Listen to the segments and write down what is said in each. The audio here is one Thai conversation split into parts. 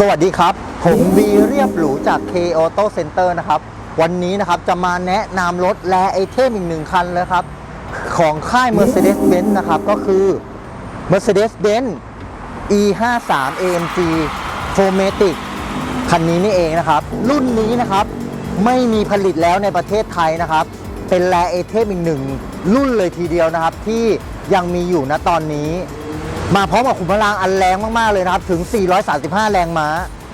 สวัสดีครับ ผมบีเรียบหรูจาก K Auto Center นะครับ วันนี้นะครับจะมาแนะนำรถและไอเทมอีกหนึ่งคันเลยครับ ของค่าย Mercedes-Benz นะครับ ก็คือ Mercedes-Benz E53 AMG 4matic คันนี้นี่เองนะครับ รุ่นนี้นะครับ ไม่มีผลิตแล้วในประเทศไทยนะครับ เป็นแลไอเทมอีกหนึ่งรุ่นเลยทีเดียวนะครับ ที่ยังมีอยู่ณตอนนี้ มาพร้อมกับขุมพลังอันแรงมาก ๆ เลยนะครับ ถึง 435 แรงม้า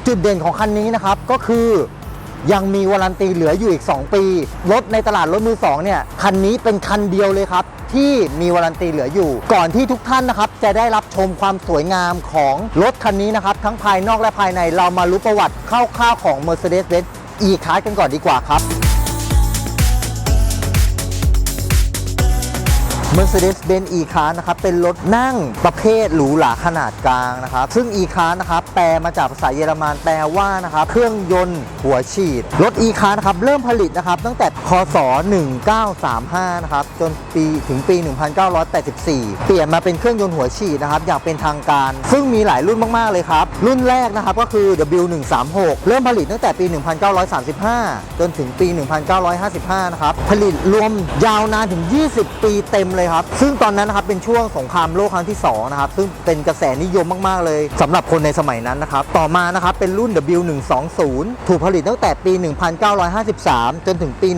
จุดเด่นของคันนี้นะครับ ก็คือยังมีวารันตีเหลืออยู่อีก 2 ปี รถในตลาดรถมือ2เนี่ย คันนี้เป็นคันเดียวเลยครับ ที่มีวารันตีเหลืออยู่ ก่อนที่ทุกท่านนะครับ จะได้รับชมความสวยงามของรถคันนี้นะครับ ทั้งภายนอกและภายในเรามารู้ประวัติคร่าวๆของ Mercedes-Benz E-Class กันก่อนดีกว่าครับ Mercedes-Benz E-Class นะครับ เป็นรถนั่งประเภทหรูหราขนาดกลางนะครับ ซึ่ง E-Class นะครับ แปลมาจากภาษาเยอรมันแปลว่านะครับ เครื่องยนต์หัวฉีด รถ E-Class นะครับ เริ่มผลิตนะครับ ตั้งแต่คศ 1935 นะครับ จนปีถึงปี 1984 เปลี่ยนมาเป็นเครื่องยนต์หัวฉีดนะครับ อย่างเป็นทางการ ซึ่งมีหลายรุ่นมาก ๆ เลยครับ รุ่นแรกนะครับก็คือ W136 เริ่มผลิตตั้งแต่ปี 1935 จนถึงปี 1955 นะครับ ผลิตรวมยาวนานถึง 20 ปีเต็มเลยครับ ซึ่งตอนนั้นนะครับเป็นช่วงสงครามโลกครั้งที่2นะครับซึ่งเป็นกระแสนิยมมากๆเลยสำหรับคนในสมัยนั้นนะครับต่อมานะครับเป็นรุ่น W120 ถูกผลิตตั้งแต่ปี 1953 จนถึงปี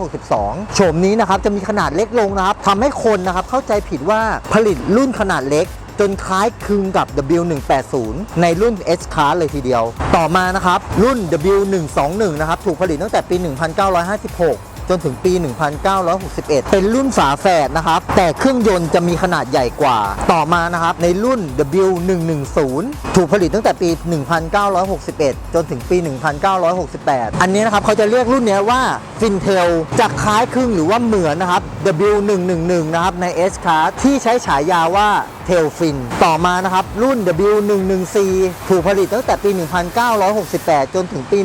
1962 โฉมนี้นะครับจะมีขนาดเล็กลงนะครับทำให้คนนะครับเข้าใจผิดว่าผลิตรุ่นขนาดเล็กจนคล้ายคลึงกับ W180 ในรุ่น S Class เลยทีเดียว ต่อมานะครับ รุ่น W121 นะครับ ถูกผลิตตั้งแต่ปี 1956 จนถึงปี 1961 เป็นรุ่นฝาแฝดนะครับ แต่เครื่องยนต์จะมีขนาดใหญ่กว่า ต่อมานะครับ ในรุ่น W110 ถูกผลิตตั้งแต่ปี 1961 จนถึงปี 1968 อันนี้นะครับเขาจะเรียกรุ่นนี้ว่า Fintel จะคล้ายคลึงหรือว่าเหมือนนะครับ W111 นะครับใน S Class ที่ใช้ฉายาว่า เทลฟินต่อมานะครับ รุ่น W114 ถูกผลิตตั้งแต่ปี 1968 จนถึงปี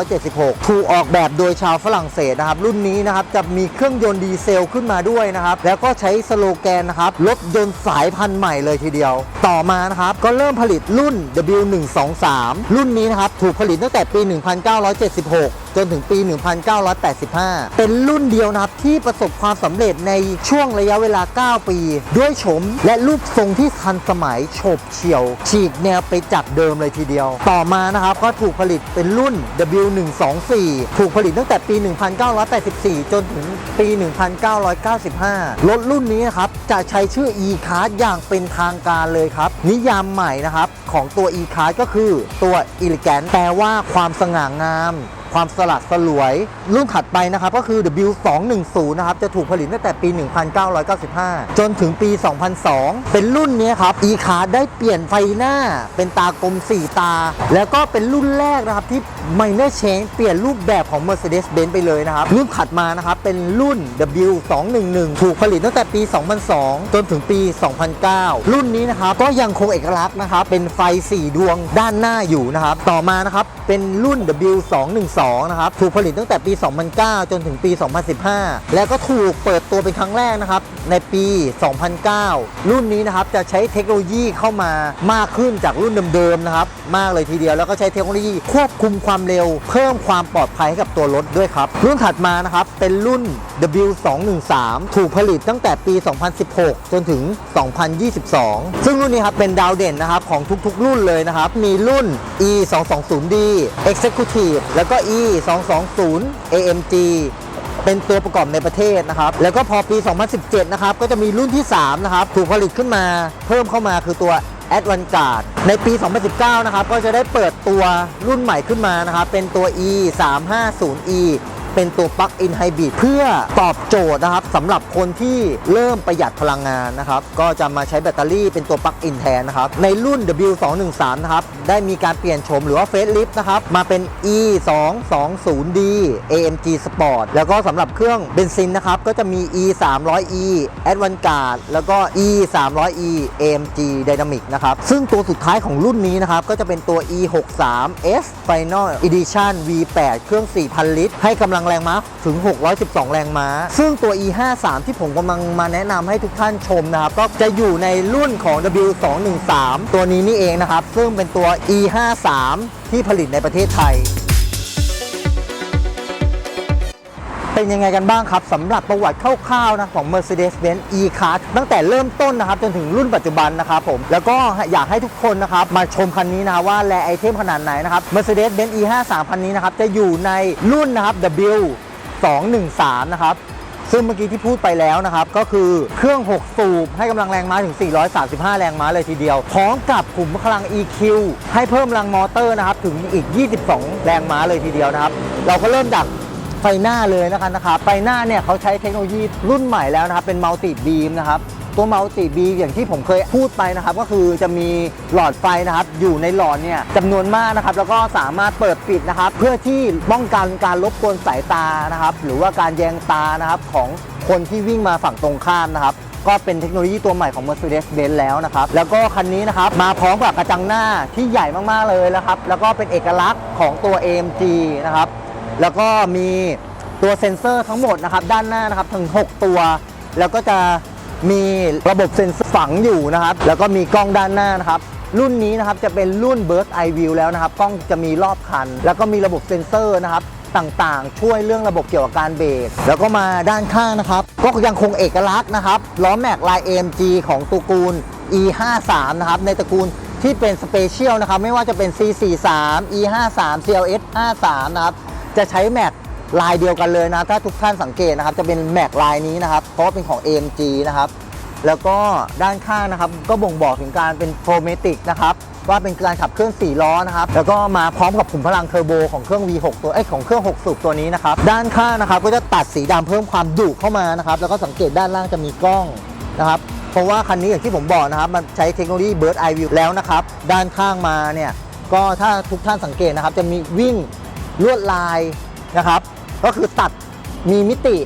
1976 ถูกออกแบบโดยชาวฝรั่งเศสนะครับ รุ่นนี้นะครับจะมีเครื่องยนต์ดีเซลขึ้นมาด้วยนะครับ แล้วก็ใช้สโลแกนนะครับรถยนต์สายพันธุ์ใหม่เลยทีเดียว ต่อมานะครับ ก็เริ่มผลิตรุ่น W123 รุ่นนี้นะครับ ถูกผลิตตั้งแต่ปี 1976 จนถึงปี 1985 เป็นรุ่นเดียวนะครับ ที่ประสบความสำเร็จในช่วงระยะเวลา 9 ปี ด้วยโฉมและรูปทรงที่ทันสมัยโฉบเฉี่ยว ฉีกแนวไปจากเดิมเลยทีเดียว ต่อมานะครับก็ถูกผลิตเป็นรุ่น W124 ถูกผลิตตั้งแต่ปี 1984 จนถึงปี 1995 รถรุ่นนี้นะครับจะใช้ชื่อ E-Class อย่างเป็นทางการเลยครับ นิยามใหม่นะครับของตัว E-Class ก็คือตัว Elegant แปลว่าความสง่างาม ความสลัดสลวย รุ่นถัดไปนะครับก็คือ W210 นะครับจะถูกผลิตตั้งแต่ปี 1995 จนถึงปี 2002 เป็นรุ่นนี้ครับ e c a r ได้เปลี่ยนไฟหน้าเป็นตากลม 4 ตา แล้วก็เป็นรุ่นแรกนะครับที่ Minor Change เปลี่ยนรูปแบบของ Mercedes-Benz ไปเลยนะครับ รุ่นถัดมานะครับเป็นรุ่น W211 ถูกผลิตตั้งแต่ปี 2002 จนถึงปี 2009 รุ่นนี้นะครับก็ยังคงเอกลักษณ์นะครับเป็นไฟ 4 ดวงด้านหน้าอยู่นะครับ ต่อมานะครับเป็นรุ่น W212 นะครับ ถูกผลิตตั้งแต่ปี 2009 จนถึงปี 2015 แล้วก็ถูกเปิดตัวเป็นครั้งแรกนะครับ ในปี 2009 รุ่นนี้นะครับจะใช้เทคโนโลยีเข้ามามากขึ้นจากรุ่นเดิมๆนะครับ มากเลยทีเดียว แล้วก็ใช้เทคโนโลยีควบคุมความเร็ว เพิ่มความปลอดภัยให้กับตัวรถด้วยครับ รุ่นถัดมานะครับ เป็นรุ่น W213 ถูกผลิตตั้งแต่ปี 2016 จนถึง 2022 ซึ่งรุ่นนี้ครับเป็นดาวเด่นนะครับของทุกๆ รุ่นเลยนะครับ มีรุ่น E220D Executive แล้วก็ E E220 AMG เป็นตัวประกอบในประเทศนะครับ แล้วก็พอปี 2017 นะครับ ก็จะมีรุ่นที่ 3 นะครับ ถูกผลิตขึ้นมาเพิ่มเข้ามาคือตัว a d v a n g a r d ในปี 2019 นะครับ ก็จะได้เปิดตัวรุ่นใหม่ขึ้นมานะครับ เป็นตัว E 3 5 0 E เป็นตัวปลั๊กอินไฮบริดเพื่อตอบโจทย์นะครับสำหรับคนที่เริ่มประหยัดพลังงานนะครับ ก็จะมาใช้แบตเตอรี่เป็นตัวปลั๊กอินแทนนะครับ ในรุ่น W213 นะครับ ได้มีการเปลี่ยนโฉมหรือว่าเฟสลิฟต์นะครับ มาเป็น E220D AMG Sport แล้วก็สำหรับเครื่องเบนซินนะครับ ก็จะมี E300E Advanced แล้วก็ E300E AMG Dynamic นะครับ ซึ่งตัวสุดท้ายของรุ่นนี้นะครับ ก็จะเป็นตัว E63S Final Edition V8 เครื่อง 4,000 ลิตร ให้กำลังงแรงม้าถึง 612 แรงม้า ซึ่งตัว E53 ที่ผมกำลังมาแนะนำให้ทุกท่านชมนะครับ ก็จะอยู่ในรุ่นของ W213 ตัวนี้นี่เองนะครับ ซึ่งเป็นตัว E53 ที่ผลิตในประเทศไทย เป็นยังไงกันบ้างครับสำหรับประวัติคร่าวๆนะของ Mercedes-Benz E-Class ตั้งแต่เริ่มต้นนะครับจนถึงรุ่นปัจจุบันนะครับผมแล้วก็อยากให้ทุกคนนะครับมาชมคันนี้นะว่าแลไอเทมขนาดไหนนะครับ Mercedes-Benz E53 คันนี้นะครับจะอยู่ในรุ่นนะครับ W 213นะครับซึ่งเมื่อกี้ที่พูดไปแล้วนะครับ ก็คือเครื่อง 6 สูบ ให้กำลังแรงม้าถึง 435 แรงม้าเลยทีเดียว พร้อมกับขุมพลัง EQ ให้เพิ่มแรงมอเตอร์นะครับ ถึงอีก 22 แรงม้าเลยทีเดียวนะครับ เราก็เริ่มจาก ไฟหน้าเลยนะครับนะครับไฟหน้าเนี่ยเขาใช้เทคโนโลยีรุ่นใหม่แล้วนะครับเป็นมัลติบีมนะครับตัวมัลติบีอย่างที่ผมเคยพูดไปนะครับก็คือจะมีหลอดไฟนะครับอยู่ในหลอดเนี่ยจำนวนมากนะครับแล้วก็สามารถเปิดปิดนะครับเพื่อที่ป้องกันการรบกวนสายตานะครับหรือว่าการแยงตานะครับของคนที่วิ่งมาฝั่งตรงข้ามนะครับก็เป็นเทคโนโลยีตัวใหม่ของ Mercedes-Benz แล้วนะครับ แล้วก็คันนี้นะครับ มาพร้อมกับกระจังหน้าที่ใหญ่มาก ๆ เลยนะครับ แล้วก็เป็นเอกลักษณ์ของตัว AMG นะครับ แล้วก็มีตัวเซ็นเซอร์ทั้งหมดนะครับด้านหน้านะครับถึง 6 ตัว แล้วก็จะมีระบบเซ็นเซอร์ฝังอยู่นะครับ แล้วก็มีกล้องด้านหน้านะครับ รุ่นนี้นะครับจะเป็นรุ่น Burst Eye View แล้วนะครับ กล้องจะมีรอบคัน แล้วก็มีระบบเซ็นเซอร์นะครับต่างๆ ช่วยเรื่องระบบเกี่ยวกับการเบรกแล้วก็มาด้านข้างนะครับ ก็ยังคงเอกลักษณ์นะครับล้อแม็กลาย AMG ของตระกูล E53 นะครับในตระกูลที่เป็นสเปเชียลนะครับ ไม่ว่าจะเป็น C43 E53 CLS 53 นะครับ จะใช้แม็กลายเดียวกันเลยนะ ถ้าทุกท่านสังเกตนะครับ จะเป็นแม็กลายนี้นะครับ เพราะว่าเป็นของ AMG นะครับ แล้วก็ด้านข้างนะครับ ก็บ่งบอกถึงการเป็นโ r รเมติกนะครับว่าเป็นการขับเคลื่อน4ล้อนะครับ แล้วก็มาพร้อมกับขุมพลังเทอร์โบของเครื่อง V6 ตัวเอ้ของเครื่อง 6 สูบตัวนี้นะครับ ด้านข้างนะครับก็จะตัดสีดำเพิ่มความดุเข้ามานะครับ แล้วก็สังเกตด้านล่างจะมีกล้องนะครับ เพราะว่าคันนี้อย่างที่ผมบอกนะครับ มันใช้เทคโนโลยี Bird Eye View แล้วนะครับ ด้านข้างมาเนี่ย ก็ถ้าทุกท่านสังเกตนะครับ จะมีวิ่ง ลวดลายนะครับ ก็คือตัดมีมิติ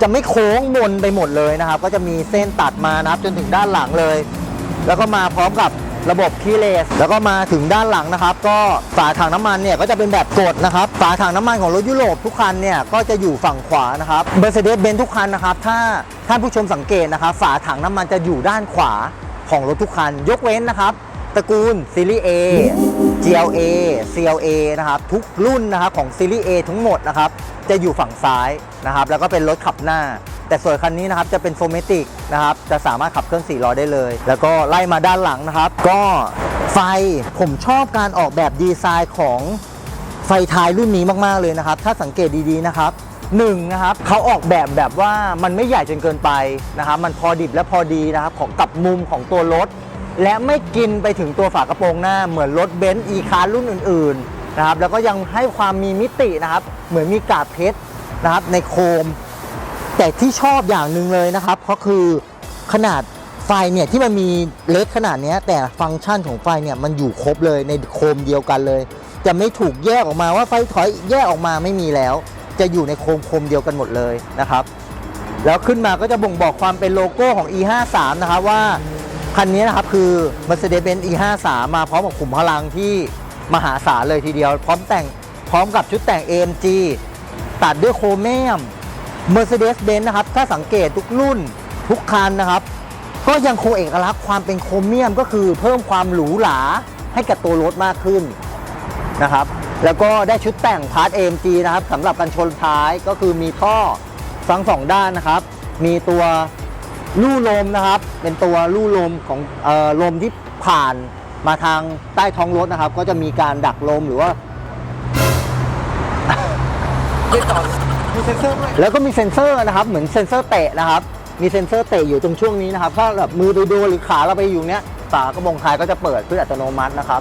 จะไม่โค้งมนไปหมดเลยนะครับ ก็จะมีเส้นตัดมานะครับจนถึงด้านหลังเลย แล้วก็มาพร้อมกับระบบคีเลสแล้วก็มาถึงด้านหลังนะครับ ก็ฝาถังน้ำมันเนี่ยก็จะเป็นแบบกดนะครับฝาถังน้ำมันของรถยุโรปทุกคันเนี่ยก็จะอยู่ฝั่งขวานะครับ Mercedes-Benz ทุกคันนะครับ ถ้าท่านผู้ชมสังเกตนะครับ ฝาถังน้ำมันจะอยู่ด้านขวาของรถทุกคัน ยกเว้นนะครับ ตระกูลซีรีส์ A GLA CLA นะครับทุกรุ่นนะครับของซีรีส์ A ทั้งหมดนะครับจะอยู่ฝั่งซ้ายนะครับแล้วก็เป็นรถขับหน้า แต่ส่วนคันนี้นะครับจะเป็นโฟเมติกนะครับจะสามารถขับเคลื่อน4ล้อได้เลย แล้วก็ไล่มาด้านหลังนะครับ ก็ไฟผมชอบการออกแบบดีไซน์ของไฟท้ายรุ่นนี้มากๆเลยนะครับ ถ้าสังเกตดีๆนะครับหนึ่งนะครับเขาออกแบบแบบว่ามันไม่ใหญ่จนเกินไปนะครับ มันพอดิบและพอดีนะครับของกับมุมของตัวรถ และไม่กินไปถึงตัวฝากระโปรงหน้า เหมือนรถเบนซ์อีคาร์รุ่นอื่นๆนะครับแล้วก็ยังให้ความมีมิตินะครับ เหมือนมีกาบเพชรนะครับในโคม แต่ที่ชอบอย่างหนึ่งเลยนะครับก็คือขนาดไฟเนี่ยที่มันมีเล็กขนาดนี้แต่ฟังก์ชันของไฟเนี่ยมันอยู่ครบเลยในโคมเดียวกันเลย จะไม่ถูกแยกออกมาว่าไฟถอยแยกออกมาไม่มีแล้ว จะอยู่ในโคมโคมเดียวกันหมดเลยนะครับ แล้วขึ้นมาก็จะบ่งบอกความเป็นโลโก้ของ E53 นะครับว่า คันนี้นะครับคือ Mercedes-Benz E53 มาพร้อมกับขุมพลังที่มหาศาลเลยทีเดียว พร้อมแต่งพร้อมกับชุดแต่ง AMG ตัดด้วยโครเมียม Mercedes-Benz นะครับ ถ้าสังเกตทุกรุ่นทุกคันนะครับ ก็ยังคงเอกลักษณ์ความเป็นโครเมียมก็คือเพิ่มความหรูหราให้กับตัวรถมากขึ้นนะครับ แล้วก็ได้ชุดแต่งพาร์ท AMG นะครับสำหรับกันชนท้ายก็คือมีท่อทั้งสองด้านนะครับ มีตัว ลู่ลมนะครับ เป็นตัวลู่ลมของออลมที่ผ่านมาทางใต้ท้องรถนะครับ ก็จะมีการดักลมหรือว่ามีเซ็นเซอร์ด้วยแล้วก็มีเซ็นเซอร์นะครับ เหมือนเซ็นเซอร์เตะนะครับ มีเซ็นเซอร์เตะอยู่ตรงช่วงนี้นะครับ ถ้าแบบมือไปโดนหรือขาเราไปอยู่เนี้ยฝากระโปรงท้ายก็จะเปิดเพื่ออัตโนมัตินะครับ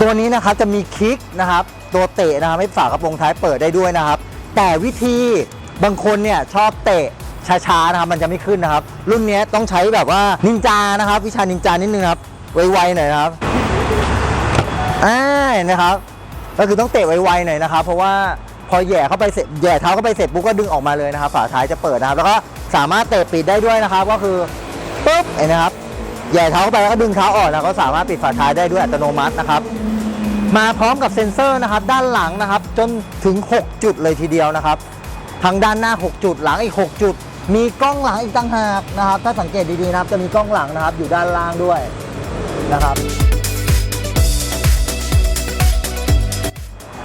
ตัวนี้นะครับจะมีคลิกนะครับ ตัวเตะนะครับให้ฝากระโปรงท้ายเปิดได้ด้วยนะครับ แต่วิธีบางคนเนี่ยชอบเตะ ช้าๆนะครับมันจะไม่ขึ้นนะครับ รุ่นนี้ต้องใช้แบบว่านินจานะครับ วิชานินจานิดนึงครับไวๆหน่อยนะครับอ่านะครับ ก็คือต้องเตะไวๆหน่อยนะครับ เพราะว่าพอแย่เข้าไปเสร็จแย่เท้าเข้าไปเสร็จปุ๊บก็ดึงออกมาเลยนะครับ ฝาท้ายจะเปิดนะครับ แล้วก็สามารถเตะปิดได้ด้วยนะครับ ก็คือปุ๊บเห็นนะครับแย่เท้าเข้าไปแล้วก็ดึงเท้าออกนะก็สามารถปิดฝาท้ายได้ด้วยอัตโนมัตินะครับ มาพร้อมกับเซ็นเซอร์นะครับ ด้านหลังนะครับ จนถึง 6 จุดเลยทีเดียวนะครับทั้งด้านหน้า 6 จุดหลังอีก 6 จุด มีกล้องหลังอีกต่างหากนะครับ ถ้าสังเกตดีๆนะครับ จะมีกล้องหลังนะครับ อยู่ด้านล่างด้วยนะครับ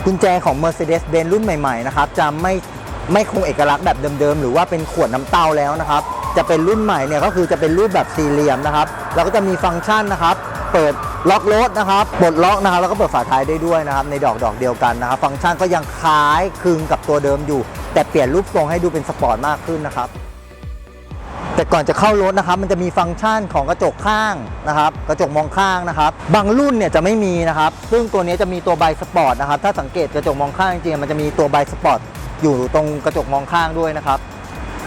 กุญแจของ Mercedes-Benz รุ่นใหม่ๆนะครับจะไม่ไม่คงเอกลักษณ์แบบเดิมๆ หรือว่าเป็นขวดน้ำเต้าแล้วนะครับ จะเป็นรุ่นใหม่เนี่ยก็คือจะเป็นรูปแบบสี่เหลี่ยมนะครับ แล้วก็จะมีฟังก์ชันนะครับ เปิดล็อกรถนะครับปลดล็อกนะครับ แล้วก็เปิดฝาท้ายได้ด้วยนะครับ ในดอกดอกเดียวกันนะครับ ฟังก์ชันก็ยังคล้ายคลึงกับตัวเดิมอยู่ แต่เปลี่ยนรูปทรงให้ดูเป็นสปอร์ตมากขึ้นนะครับ แต่ก่อนจะเข้ารถนะครับ มันจะมีฟังก์ชันของกระจกข้างนะครับ กระจกมองข้างนะครับ บางรุ่นเนี่ยจะไม่มีนะครับ ซึ่งตัวนี้จะมีตัวไบสปอร์ตนะครับ ถ้าสังเกตกระจกมองข้างจริงๆ มันจะมีตัวไบสปอร์ตอยู่ตรงกระจกมองข้างด้วยนะครับ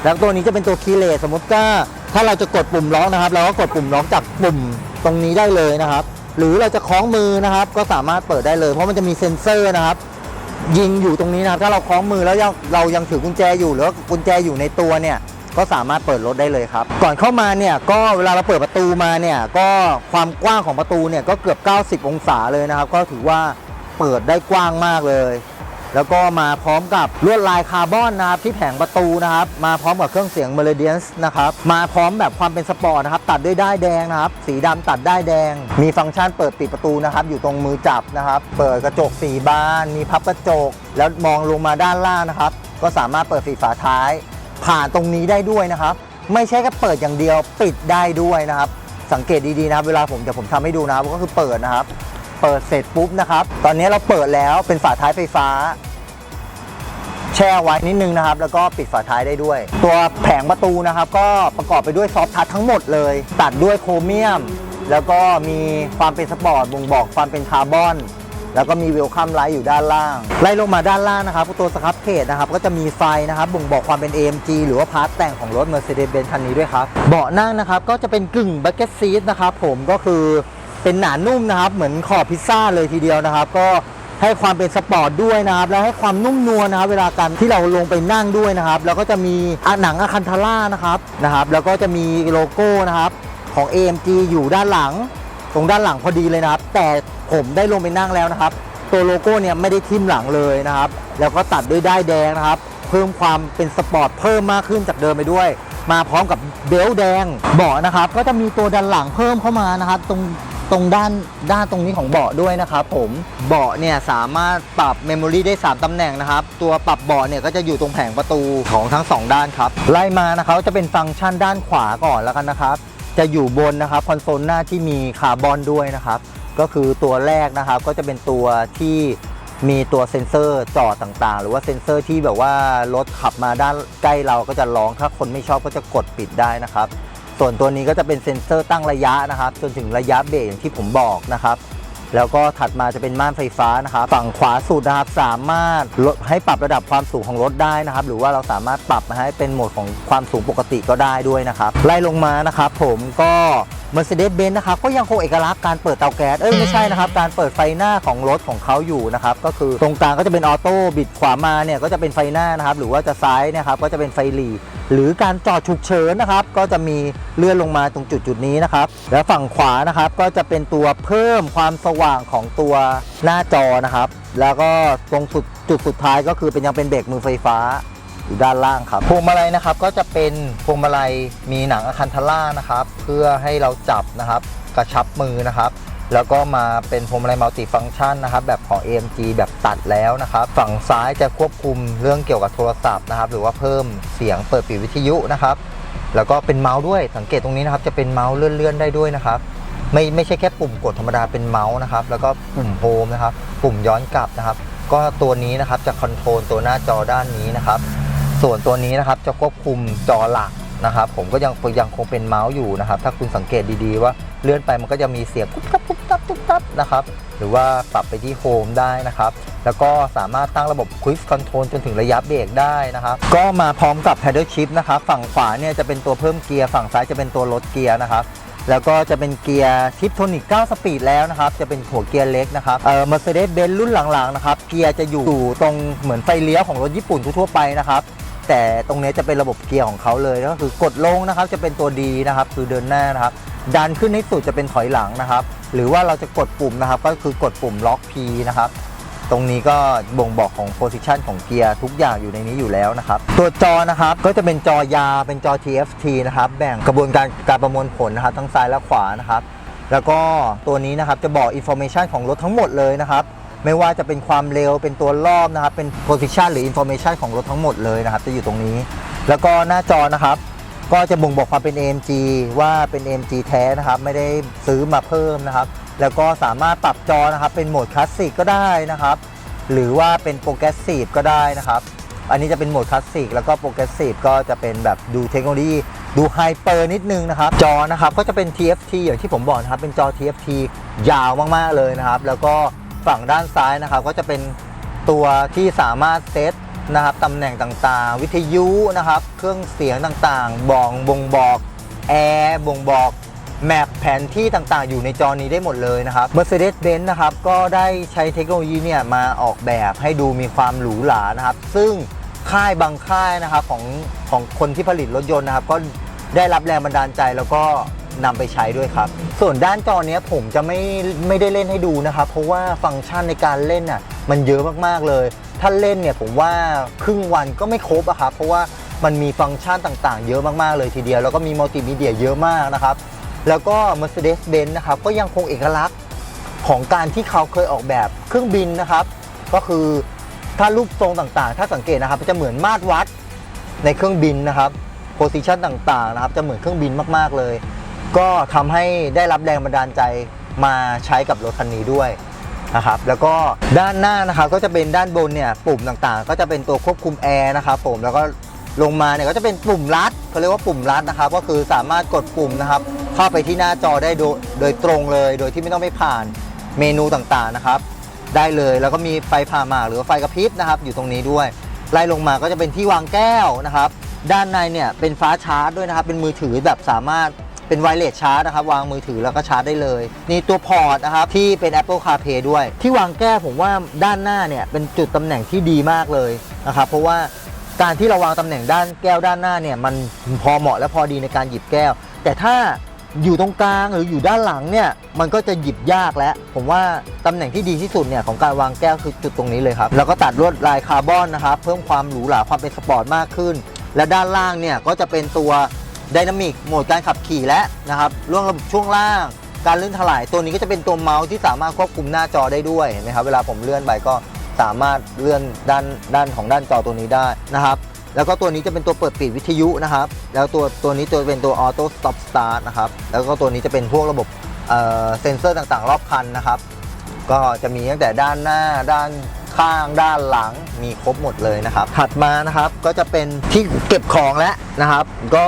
แล้วตัวนี้จะเป็นตัวคีย์เลสสมมติว่าถ้าเราจะกดปุ่มล็อกนะครับ เราก็กดปุ่มล็อกจากปุ่มตรงนี้ได้เลยนะครับ หรือเราจะคล้องมือนะครับ ก็สามารถเปิดได้เลย เพราะมันจะมีเซ็นเซอร์นะครับยิงอยู่ตรงนี้นะครับ ถ้าเราคล้องมือแล้วยังเรายังถือกุญแจอยู่หรือกุญแจอยู่ในตัวเนี่ย ก็สามารถเปิดรถได้เลยครับ ก่อนเข้ามาเนี่ยก็เวลาเราเปิดประตูมาเนี่ยก็ความกว้างของประตูเนี่ยก็เกือบ 90 องศาเลยนะครับ ก็ถือว่าเปิดได้กว้างมากเลย แล้วก็มาพร้อมกับลวดลายคาร์บอนนะครับที่แผงประตูนะครับ มาพร้อมกับเครื่องเสียง Meridians นะครับ มาพร้อมแบบความเป็นสปอร์ตนะครับ ตัดด้วยด้ายแดงนะครับ สีดำตัดด้ายแดง มีฟังก์ชันเปิดปิดประตูนะครับ อยู่ตรงมือจับนะครับ เปิดกระจกสีบาน มีพับกระจก แล้วมองลงมาด้านล่างนะครับ ก็สามารถเปิดฝีฝาท้าย ผ่านตรงนี้ได้ด้วยนะครับ ไม่ใช่แค่เปิดอย่างเดียวปิดได้ด้วยนะครับ สังเกตดีๆนะครับ เวลาผมเดี๋ยวผมทำให้ดูนะครับก็คือเปิดนะครับ เปิดเสร็จปุ๊บนะครับ ตอนนี้เราเปิดแล้วเป็นฝาท้ายไฟฟ้า แช่ไว้นิดนึงนะครับ แล้วก็ปิดฝาท้ายได้ด้วย ตัวแผงประตูนะครับ ก็ประกอบไปด้วยซอฟทัชทั้งหมดเลย ตัดด้วยโครเมียม แล้วก็มีความเป็นสปอร์ตบ่งบอกความเป็นคาร์บอน แล้วก็มีเวลคัมไลท์อยู่ด้านล่าง ไล่ลงมาด้านล่างนะครับตัวสครับเพจนะครับก็จะมีไฟนะครับบ่งบอกความเป็น AMG หรือว่าพาร์ทแต่งของรถ Mercedes-Benz คันนี้ด้วยครับ เบาะนั่งนะครับก็จะเป็นกึ่งบักเก็ตซีทนะครับผมก็คือเป็นหนานุ่มนะครับ เหมือนขอบพิซซ่าเลยทีเดียวนะครับ ก็ให้ความเป็นสปอร์ตด้วยนะครับ แล้วให้ความนุ่มนวลนะครับ เวลาการที่เราลงไปนั่งด้วยนะครับ แล้วก็จะมีอหนังอะคันทาร่านะครับนะครับ แล้วก็จะมีโลโก้นะครับของ AMG อยู่ด้านหลัง ตรงด้านหลังพอดีเลยนะครับ แต่ผมได้ลงไปนั่งแล้วนะครับ ตัวโลโก้เนี่ยไม่ได้ทิ่มหลังเลยนะครับ แล้วก็ตัดด้วยด้ายแดงนะครับ เพิ่มความเป็นสปอร์ตเพิ่มมากขึ้นจากเดิมไปด้วย มาพร้อมกับเบลต์แดงเบาะนะครับ ก็จะมีตัวดันหลังเพิ่มเข้ามานะครับ ตรงตรงด้านด้านตรงนี้ของเบาะด้วยนะครับผมเบาะเนี่ยสามารถปรับเมมโมรีได้ 3ตำแหน่งนะครับ ตัวปรับเบาะเนี่ยก็จะอยู่ตรงแผงประตูของทั้งสองด้านครับ ไล่มานะครับจะเป็นฟังก์ชันด้านขวาก่อนแล้วกันนะครับ จะอยู่บนนะครับคอนโซลหน้าที่มีคาร์บอนด้วยนะครับ ก็คือตัวแรกนะครับก็จะเป็นตัวที่มีตัวเซ็นเซอร์จอดต่างๆ หรือว่าเซ็นเซอร์ที่แบบว่ารถขับมาด้านใกล้เราก็จะร้องถ้าคนไม่ชอบก็จะกดปิดได้นะครับ ส่วนตัวนี้ก็จะเป็นเซ็นเซอร์ตั้งระยะนะครับ จนถึงระยะเบรกอย่างที่ผมบอกนะครับ แล้วก็ถัดมาจะเป็นม่านไฟฟ้านะครับฝั่งขวาสุดนะครับสามารถลดให้ปรับระดับความสูงของรถได้นะครับ หรือว่าเราสามารถปรับมาให้เป็นโหมดของความสูงปกติก็ได้ด้วยนะครับไล่ลงมานะครับผมก็ Mercedes-Benz นะครับก็ยังคงเอกลักษณ์การเปิดเตาแก๊สเอ้ยไม่ใช่นะครับ การเปิดไฟหน้าของรถของเขาอยู่นะครับก็คือตรงกลางก็จะเป็นออโต้บิดขวามาเนี่ยก็จะเป็นไฟหน้านะครับหรือว่าจะซ้ายเนะครับก็จะเป็นไฟหลี หรือการจอดฉุกเฉินนะครับ ก็จะมีเลื่อนลงมาตรงจุดจุดนี้นะครับ แล้วฝั่งขวานะครับก็จะเป็นตัวเพิ่มความสว่างของตัวหน้าจอนะครับ แล้วก็ตรงสุดจุดสุดท้ายก็คือเป็นยังเป็นเบรกมือไฟฟ้าอยู่ด้านล่างครับพวงมาลัยนะครับก็จะเป็นพวงมาลัยมีหนังอะคันทาร่านะครับ เพื่อให้เราจับนะครับ กระชับมือนะครับ แล้วก็มาเป็นพวงมาลัยมัลติฟังก์ชันนะครับแบบของ AMG แบบตัดแล้วนะครับ ฝั่งซ้ายจะควบคุมเรื่องเกี่ยวกับโทรศัพท์นะครับ หรือว่าเพิ่มเสียงเปิดปิดวิทยุนะครับ แล้วก็เป็นเมาส์ด้วย สังเกตตรงนี้นะครับ จะเป็นเมาส์เลื่อนๆได้ด้วยนะครับ ไม่ไม่ใช่แค่ปุ่มกดธรรมดาเป็นเมาส์นะครับ แล้วก็ปุ่มโฮมนะครับ ปุ่มย้อนกลับนะครับ ก็ตัวนี้นะครับจะคอนโทรลตัวหน้าจอด้านนี้นะครับ ส่วนตัวนี้นะครับจะควบคุมจอหลัก นะครับผมก็ยังยังคงเป็นเมาส์อยู่นะครับ ถ้าคุณสังเกตดีๆว่าเลื่อนไปมันก็จะมีเสียงกุ๊บกับกุ๊บกับกุ๊บกับนะครับหรือว่าปรับไปที่โฮมได้นะครับ แล้วก็สามารถตั้งระบบ Quick Control จนถึงระยะเบรกได้นะครับ ก็มาพร้อมกับ Paddle Shift นะครับ ฝั่งขวาเนี่ยจะเป็นตัวเพิ่มเกียร์ ฝั่งซ้ายจะเป็นตัวลดเกียร์นะครับแล้วก็จะเป็นเกียร์ทิปโทนิก 9 สปีดแล้วนะครับ จะเป็นหัวเกียร์เล็กนะครับ เอ่อ Mercedes Benz รุ่นหลังๆนะครับ เกียร์จะอยู่ตรงเหมือนไฟเลี้ยวของรถญี่ปุ่นทั่วไปนะครับ แต่ตรงนี้จะเป็นระบบเกียร์ของเขาเลยก็คือกดลงนะครับจะเป็นตัวดีนะครับ คือเดินหน้านะครับดันขึ้นให้สุดจะเป็นถอยหลังนะครับ หรือว่าเราจะกดปุ่มนะครับ ก็คือกดปุ่มล็อก P นะครับตรงนี้ก็บ่งบอกของโพซิชันของเกียร์ทุกอย่างอยู่ในนี้อยู่แล้วนะครับ ตัวจอนะครับก็จะเป็นจอยาเป็นจอ TFT นะครับ แบ่งกระบวนการการประมวลผลนะครับ ทั้งซ้ายและขวานะครับ แล้วก็ตัวนี้นะครับจะบอก information ของรถทั้งหมดเลยนะครับ ไม่ว่าจะเป็นความเร็วเป็นตัวรอบนะครับ เป็น position หรือ information ของรถทั้งหมดเลยนะครับ จะอยู่ตรงนี้ แล้วก็หน้าจอนะครับ ก็จะบ่งบอกความเป็น AMG ว่าเป็น AMG แท้นะครับ ไม่ได้ซื้อมาเพิ่มนะครับ แล้วก็สามารถปรับจอนะครับ เป็นโหมดคลาสสิกก็ได้นะครับ หรือว่าเป็นโปรแกรสซีฟก็ได้นะครับ อันนี้จะเป็นโหมดคลาสสิกแล้วก็โปรแกรสซีฟก็จะเป็นแบบดูเทคโนโลยีดูไฮเปอร์นิดนึงนะครับ จอนะครับก็จะเป็น TFT อย่างที่ผมบอกนะครับ เป็นจอ TFT ยาวมากๆเลยนะครับ แล้วก็ ฝั่งด้านซ้ายนะครับก็จะเป็นตัวที่สามารถเซตนะครับตำแหน่งต่างๆ วิทยุนะครับ เครื่องเสียงต่างๆบอกบ่งบอกแอร์บ่งบอกแมปแผนที่ต่างๆ อยู่ในจอนี้ได้หมดเลยนะครับ Mercedes-Benz นะครับก็ได้ใช้เทคโนโลยีเนี่ยมาออกแบบให้ดูมีความหรูหรานะครับ ซึ่งค่ายบางค่ายนะครับของของคนที่ผลิตรถยนต์นะครับ ก็ได้รับแรงบันดาลใจแล้วก็ นำไปใช้ด้วยครับ ส่วนด้านจอเนี้ยผมจะไม่ไม่ได้เล่นให้ดูนะครับ เพราะว่าฟังก์ชันในการเล่นน่ะมันเยอะมากๆเลย ถ้าเล่นเนี่ยผมว่าครึ่งวันก็ไม่ครบอะครับเพราะว่ามันมีฟังก์ชันต่างๆ เยอะมากๆเลยทีเดียว แล้วก็มีมัลติมีเดียเยอะมากนะครับ แล้วก็ Mercedes-Benz นะครับก็ยังคงเอกลักษณ์ของการที่เขาเคยออกแบบเครื่องบินนะครับ ก็คือถ้ารูปทรงต่างๆ ถ้าสังเกตนะครับจะเหมือนมาตรวัดในเครื่องบินนะครับโพซิชันต่างๆนะครับจะเหมือนเครื่องบินมากๆเลย ก็ทำให้ได้รับแรงบันดาลใจมาใช้กับรถคันนี้ด้วยนะครับแล้วก็ด้านหน้านะครับก็จะเป็นด้านบนเนี่ยปุ่มต่างๆ ก็จะเป็นตัวควบคุมแอร์นะครับผมแล้วก็ลงมาเนี่ยก็จะเป็นปุ่มลัดเขาเรียกว่าปุ่มลัดนะครับ ก็คือสามารถกดปุ่มนะครับ เข้าไปที่หน้าจอได้โดยโดยตรงเลย โดยที่ไม่ต้องไปผ่านเมนูต่างๆนะครับ ได้เลยแล้วก็มีไฟผ่าหมากหรือว่าไฟกระพริบนะครับ อยู่ตรงนี้ด้วย ไล่ลงมาก็จะเป็นที่วางแก้วนะครับ ด้านในเนี่ยเป็นฟ้าชาร์จด้วยนะครับ เป็นมือถือแบบสามารถ เป็นไวเลสชาร์จนะครับ วางมือถือแล้วก็ชาร์จได้เลย นี่ตัวพอร์ตนะครับ ที่เป็น Apple CarPlay ด้วย ที่วางแก้วผมว่าด้านหน้าเนี่ย เป็นจุดตำแหน่งที่ดีมากเลยนะครับ เพราะว่าการที่เราวางตำแหน่งด้านแก้วด้านหน้าเนี่ย มันพอเหมาะและพอดีในการหยิบแก้ว แต่ถ้าอยู่ตรงกลางหรืออยู่ด้านหลังเนี่ยมันก็จะหยิบยากแล้วผมว่าตำแหน่งที่ดีที่สุดเนี่ยของการวางแก้วคือจุดตรงนี้เลยครับ แล้วก็ตัดลวดลายคาร์บอนนะครับเพิ่มความหรูหราความเป็นสปอร์ตมากขึ้น และด้านล่างเนี่ยก็จะเป็นตัว ไดนามิกโหมดการขับขี่และนะครับเรื่องระบบช่วงล่าง การลื่นถลายตัวนี้ก็จะเป็นตัวเมาส์ที่สามารถควบคุมหน้าจอได้ด้วยเห็นไหมครับเวลาผมเลื่อนไปก็สามารถเลื่อนด้านด้านของด้านจอตัวนี้ได้นะครับ แล้วก็ตัวนี้จะเป็นตัวเปิดปิดวิทยุนะครับ แล้วตัวตัวนี้ตัวเป็นตัวออโต้สต็อปสตาร์ทนะครับ แล้วก็ตัวนี้จะเป็นพวกระบบเซนเซอร์ต่างๆ รอบคันนะครับ ก็จะมีตั้งแต่ด้านหน้าด้านข้างด้านหลังมีครบหมดเลยนะครับ ถัดมานะครับก็จะเป็นที่เก็บของแล้วนะครับ ก็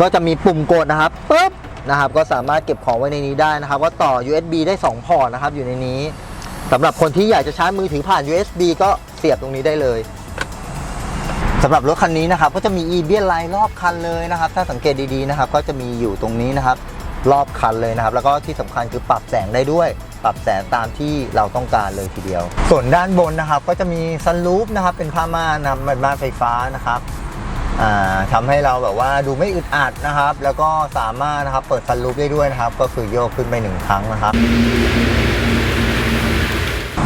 ก็จะมีปุ่มกดนะครับปุ๊บนะครับ ก็สามารถเก็บของไว้ในนี้ได้นะครับว่าต่อ USB ได้ 2 พอร์ตนะครับ อยู่ในนี้สำหรับคนที่อยากจะชาร์จมือถือผ่าน USB ก็เสียบตรงนี้ได้เลยสำหรับรถคันนี้นะครับ ก็จะมี e ีเบียไลน์รอบคันเลยนะครับ ถ้าสังเกตดีๆนะครับ ก็จะมีอยู่ตรงนี้นะครับ รอบคันเลยนะครับ แล้วก็ที่สำคัญคือปรับแสงได้ด้วย ปรับแสงตามที่เราต้องการเลยทีเดียว ส่วนด้านบนนะครับ ก็จะมีซันรูฟนะครับ เป็นผ้าม่านนะครับเป็นม่านไฟฟ้านะครับ ทำให้เราแบบว่าดูไม่อึดอัดนะครับ แล้วก็สามารถนะครับเปิดซันรูฟได้ด้วยนะครับ ก็คือโยกขึ้นไปหนึ่งครั้งนะครับ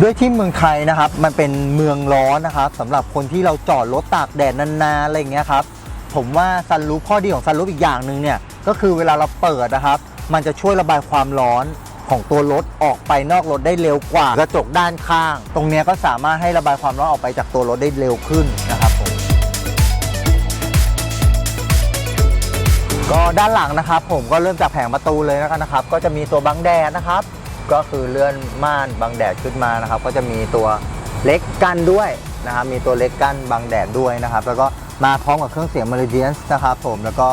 ด้วยที่เมืองไทยนะครับ มันเป็นเมืองร้อนนะครับสำหรับคนที่เราจอดรถตากแดดนานๆอะไรเงี้ยครับผมว่าซันรูฟข้อดีของซันรูฟอีกอย่างหนึ่งเนี่ยก็คือเวลาเราเปิดนะครับ มันจะช่วยระบายความร้อนของตัวรถออกไปนอกรถได้เร็วกว่ากระจกด้านข้าง ตรงเนี้ยก็สามารถให้ระบายความร้อนออกไปจากตัวรถได้เร็วขึ้นนะครับ ก็ด้านหลังนะครับ ผมก็เริ่มจากแผงประตูเลยแล้วกันนะครับ ก็จะมีตัวบังแดดนะครับ ก็คือเลื่อนม่านบังแดดขึ้นมานะครับ ก็จะมีตัวเล็กกันด้วยนะครับ มีตัวเล็กกันบังแดดด้วยนะครับ แล้วก็มาพร้อมกับเครื่องเสียง Meridian นะครับผมแล้วก็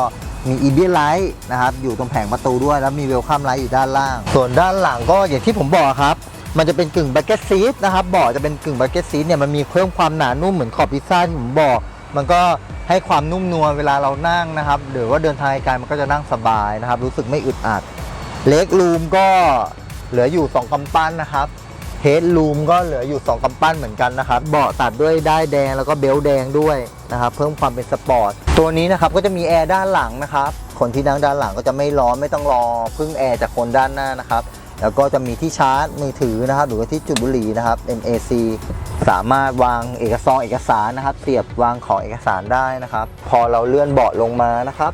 มี e b ี Light นะครับอยู่ตรงแผงประตูด้วยแล้วมี Welcome Light อยู่ด้านล่าง ส่วนด้านหลังก็อย่างที่ผมบอกครับ มันจะเป็นกึ่งบักเก็ตซีทนะครับเบาะจะเป็นกึ่งบักเก็ตซีทเนี่ยมันมีเพิ่มความหนานุ่มเหมือนขอบพิซซ่าที่ผมบอก มันก็ให้ความนุ่มนวลเวลาเรานั่งนะครับ หรือว่าเดินทางไกลมันก็จะนั่งสบายนะครับ รู้สึกไม่อึดอัดเล็กรูมก็เหลืออยู่ 2กำปั้นนะครับเฮดรูมก็เหลืออยู่ 2กำปั้นเหมือนกันนะครับ เบาะตัดด้วยได้แดงแล้วก็เบลต์แดงด้วยนะครับ เพิ่มความเป็นสปอร์ต ตัวนี้นะครับก็จะมีแอร์ด้านหลังนะครับ คนที่นั่งด้านหลังก็จะไม่ร้อนไม่ต้องรอพึ่งแอร์จากคนด้านหน้านะครับ แล้วก็จะมีที่ชาร์จมือถือนะครับหรือว่าที่จุดบุหรี่นะครับ MAC สามารถวางเอกสารเอกสารนะครับเสียบวางของเอกสารได้นะครับ พอเราเลื่อนเบาะลงมานะครับ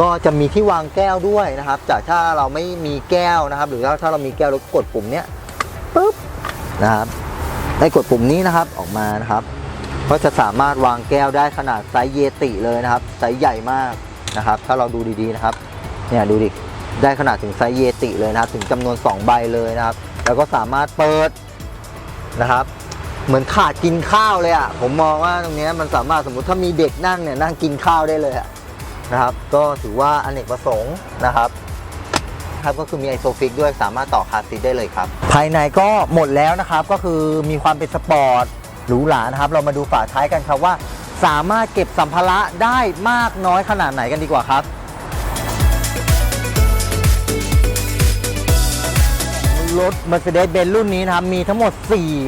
ก็จะมีที่วางแก้วด้วยนะครับจากถ้าเราไม่มีแก้วนะครับ หรือว่าถ้าเรามีแก้วแล้วกดปุ่มเนี้ยปุ๊บนะครับได้กดปุ่มนี้นะครับออกมานะครับก็จะสามารถวางแก้วได้ขนาดไซส์เยติเลยนะครับไซส์ใหญ่มากนะครับ ถ้าเราดูดีๆนะครับ เนี่ยดูดิ ได้ขนาดถึงไซส์เยติเลยนะครับ ถึงจำนวน 2 ใบเลยนะครับ แล้วก็สามารถเปิดนะครับ เหมือนขาดกินข้าวเลยอะ่ะผมมองว่าตรงนี้มันสามารถสมมติถ้ามีเด็กนั่งเนี่ยนั่งกินข้าวได้เลยอะนะครับ ก็ถือว่าอเนกประสงค์นะครับครับก็คือมีไอโซฟิกด้วยสามารถต่อคาร์ซีได้เลยครับ ภายในก็หมดแล้วนะครับ ก็คือมีความเป็นสปอร์ตหรูหรานะครับ เรามาดูฝาท้ายกันครับว่า สามารถเก็บสัมภาระได้มากน้อยขนาดไหนกันดีกว่าครับ รถ Mercedes-Benz รุ่นนี้นะครับ มีทั้งหมด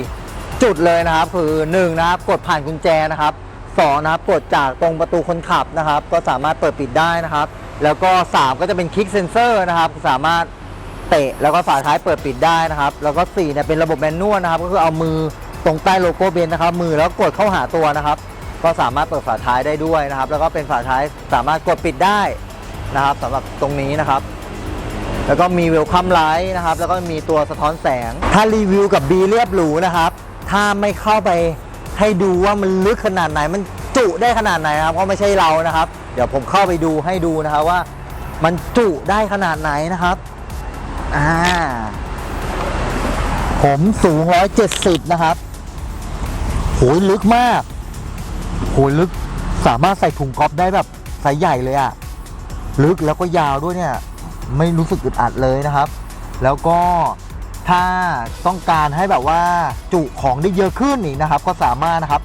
4 จุดเลยนะครับ คือ 1 นะครับ กดผ่านกุญแจนะครับ2นะครับ กดจากตรงประตูคนขับนะครับ ก็สามารถเปิดปิดได้นะครับ แล้วก็ 3 ก็จะเป็นคลิกเซนเซอร์นะครับ สามารถเตะแล้วก็ฝาท้ายเปิดปิดได้นะครับ แล้วก็4เนี่ยเป็นระบบแมนนวลนะครับ ก็คือเอามือตรงใต้โลโก้เบนซ์นะครับ มือแล้วกดเข้าหาตัวนะครับ ก็สามารถเปิดฝาท้ายได้ด้วยนะครับ แล้วก็เป็นฝาท้ายสามารถกดปิดได้นะครับสำหรับตรงนี้นะครับ แล้วก็มีเวลคัมไลท์นะครับ แล้วก็มีตัวสะท้อนแสง ถ้ารีวิวกับ B เรียบหรูนะครับ ถ้าไม่เข้าไปให้ดูว่ามันลึกขนาดไหน มันจุได้ขนาดไหนนะครับเพราะไม่ใช่เรานะครับ เดี๋ยวผมเข้าไปดูให้ดูนะครับว่า มันจุได้ขนาดไหนนะครับอ่าผมสูง 170 นะครับโหยลึกมากโหยลึกสามารถใส่ถุงก๊อฟได้แบบไซส์ใหญ่เลยอะลึกแล้วก็ยาวด้วยเนี่ย ไม่รู้สึกอึดอัดเลยนะครับ แล้วก็ถ้าต้องการให้แบบว่าจุของได้เยอะขึ้นอีกนะครับ ก็สามารถนะครับ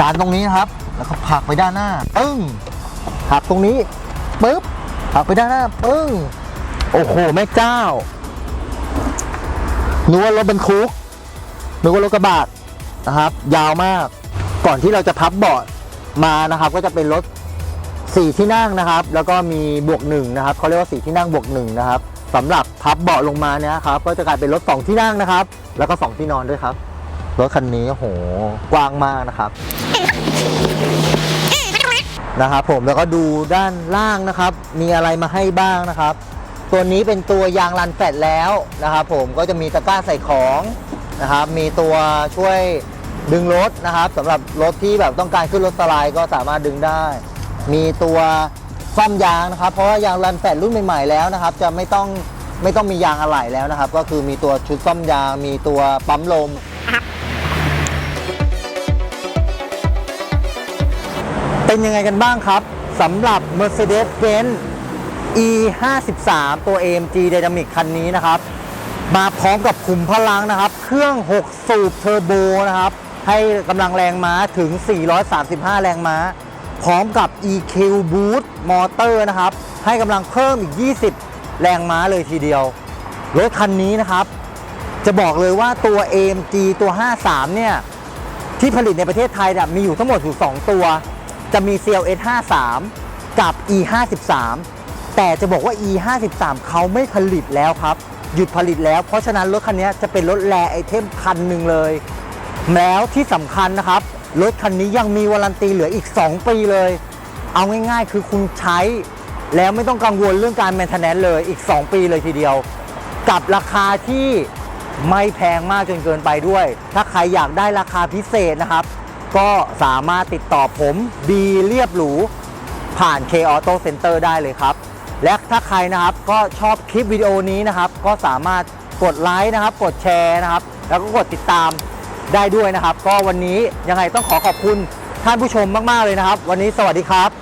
ดันตรงนี้นะครับ แล้วก็ผลักไปด้านหน้า ปึ้งผลักตรงนี้ปึ๊บผลักไปด้านหน้า ปึ้ง โอ้โหแม่เจ้านึกว่ารถบรรทุกนึกว่ารถกระบะนะครับ ยาวมาก ก่อนที่เราจะพับเบาะมานะครับ ก็จะเป็นรถ สี่ที่นั่งนะครับ แล้วก็มีบวกหนึ่งนะครับเขาเรียกว่าสี่ที่นั่งบวกหนึ่งนะครับสำหรับพับเบาะลงมาเนี่ยครับก็จะกลายเป็นรถสองที่นั่งนะครับ แล้วก็สองที่นอนด้วยครับรถคันนี้โหกว้างมากนะครับนะครับผมแล้วก็ดูด้านล่างนะครับ มีอะไรมาให้บ้างนะครับ ตัวนี้เป็นตัวยางรันแฟตแล้วนะครับ ผมก็จะมีตะกร้าใส่ของนะครับ มีตัวช่วยดึงรถนะครับสำหรับรถที่แบบต้องการขึ้นรถสไลด์ก็สามารถดึงได้ มีตัวซ่อมยางนะครับ เพราะว่ายางรันแฟตรุ่นใหม่ๆแล้วนะครับ จะไม่ต้องไม่ต้องมียางอะไหล่แล้วนะครับ ก็คือมีตัวชุดซ่อมยาง มีตัวปั๊มลม เป็นยังไงกันบ้างครับสำหรับ Mercedes-Benz E 5 3 ตัว AMG Dynamic คันนี้นะครับ มาพร้อมกับขุมพลังนะครับ เครื่อง 6 สูบเทอร์โบนะครับ ให้กำลังแรงม้าถึง 435 แรงม้า พร้อมกับ EQ Boost Motor นะครับ ให้กำลังเพิ่มอีก 20 แรงม้าเลยทีเดียว รถคันนี้นะครับ จะบอกเลยว่าตัว AMG ตัว 53 เนี่ย ที่ผลิตในประเทศไทยเนี่ยมีอยู่ทั้งหมดอยู่ 2 ตัว จะมี CLS 53 กับ E 53แต่จะบอกว่า E 53เขาไม่ผลิตแล้วครับ หยุดผลิตแล้ว เพราะฉะนั้นรถคันนี้จะเป็นรถแรไอเทมคันหนึ่งเลย แล้วที่สำคัญนะครับ รถคันนี้ยังมีวารันตีเหลืออีก 2 ปีเลย เอาง่ายๆ คือคุณใช้ แล้วไม่ต้องกังวลเรื่องการแมนเทนแนนเลยอีก 2 ปีเลยทีเดียว กับราคาที่ไม่แพงมากจนเกินไปด้วย ถ้าใครอยากได้ราคาพิเศษนะครับ ก็สามารถติดต่อผมดีเรียบหรู ผ่าน K Auto Center ได้เลยครับ และถ้าใครนะครับก็ชอบคลิปวิดีโอนี้นะครับ ก็สามารถกดไลค์นะครับ กดแชร์นะครับ แล้วก็กดติดตาม ได้ด้วยนะครับ ก็วันนี้ยังไงต้องขอขอบคุณท่านผู้ชมมากๆเลยนะครับ วันนี้สวัสดีครับ